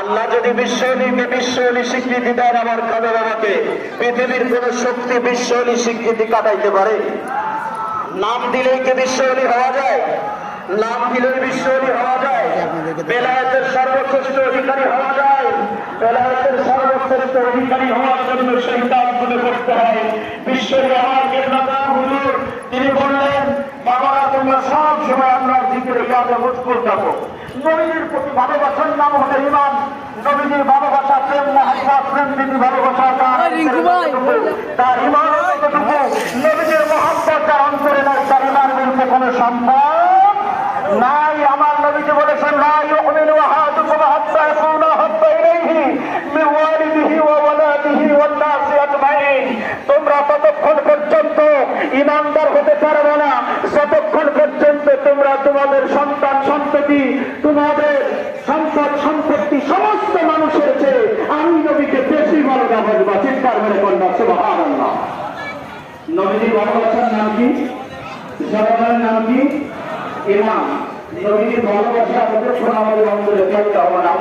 আল্লাহ যদি বিশ্বলীকে বিশ্বলী স্বীকৃতি দেন আমার খাবে বাবাকে, পৃথিবীর কোন শক্তি বিশ্বলী স্বীকৃতি কাটাইতে পারে? নাম দিলেই কি বিশ্বলী হওয়া যায়? নাম দিলেই বিশ্বলী হওয়া যায়? বেলায়েতের সর্বশ্রেষ্ঠ অধিকারী হওয়া যায়? বেলায়েতের সর্বশ্রেষ্ঠ অধিকারী হওয়ার জন্য সেই কাজগুলো করতে হয়। বিশ্বলী আমার হুজুর, তিনি বললেন তোমরা সব সময় আল্লাহর জিকিরে কাজে মজবুর থাকো নবীর প্রতি ভালোবাসার নাম হলো ইমান নবীজির ভালোবাসা প্রেম মহাসা প্রেম দিদি ভালোবাসা তার তার ইমান নবীজির মহাব্বত তার অন্তরে নাই তার ইমান বলতে কোনো সম্ভব নাই। আমার নবীজি বলেছেন লা ইউমিনু আহাদুকুম হাত্তা ইয়াকুনা হাব্বা ইলাইহি মিন ওয়ালিদিহি ওয়া ওয়ালাদিহি ওয়ান নাসি আজমাইন। তোমরা ততক্ষণ পর্যন্ত ইমানদার হতে পারবে না। তোমাদের সন্তান সন্ততি তোমাদের সম্পদ সম্পত্তি সমস্ত মানুষের চেয়ে আমি নবীকে বেশি ভালো না বলবা। চিন্তার মেরে কন্যা সুবহানাল্লাহ। নবীজির ভালোবাসার নাম কি? জনগণের নাম কি? নবীজির ভালোবাসা আমাদের আমাদের অন্তরে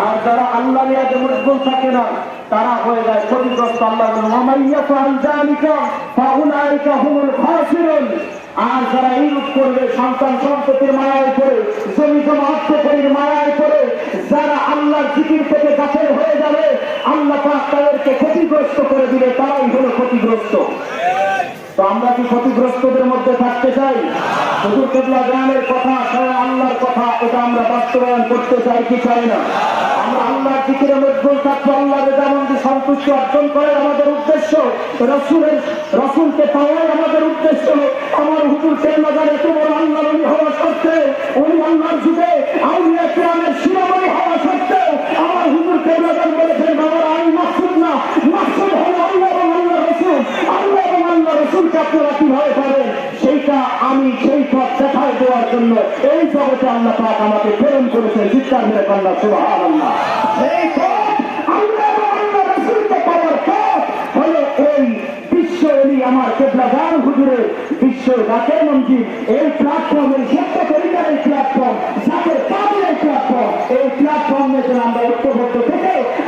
আর যারা আল্লাহ মজবুত থাকে না, তারা হয়ে যায় ক্ষতিগ্রস্ত আল্লাহ আর যারা এইরূপ করবে, সন্তান সম্পত্তির মায়ায় পড়ে, জমি জমা আত্মকরীর মায়ায় পড়ে, যারা আল্লাহর জিকির থেকে গাছের হয়ে যাবে, আল্লাহ তাদেরকে ক্ষতিগ্রস্ত করে দিলে তারাই হলো ক্ষতিগ্রস্ত। আমরা কি ক্ষতিগ্রস্তদের মধ্যে থাকতে চাই? হুজুর কেবলা গ্রামের কথা, সারা আল্লাহর কথা, এটা আমরা বাস্তবায়ন করতে চাই কি চাই না? আমরা আল্লাহর দিকের থাকব আল্লাহ সন্তুষ্টি অর্জন আমাদের উদ্দেশ্য। রসুলের, রসুলকে আমাদের উদ্দেশ্য। আমার হুজুর কেবলা তোমার আল্লাহ হওয়া সত্ত্বে আমি সেই পথ দেখায় দেওয়ার জন্য এই জগতে আল্লাহ পাক আমাকে প্রেরণ করেছেন, চিৎকার মেরে কন্যা সুবাহ সেই পথ হলো এই আমার এই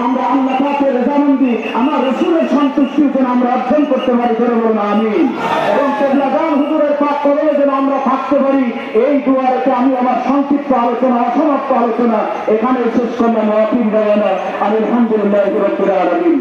আমরা আমরা আমার রসুলের সন্তুষ্টি যেন আমরা অর্জন করতে পারি ধরে বলুন আমি এবং পাক করে যেন আমরা থাকতে পারি, এই দুয়ারেতে আমি আমার সংক্ষিপ্ত আলোচনা, অসমাপ্ত আলোচনা এখানে শেষ করলাম। আলহামদুলিল্লাহ আলামিন।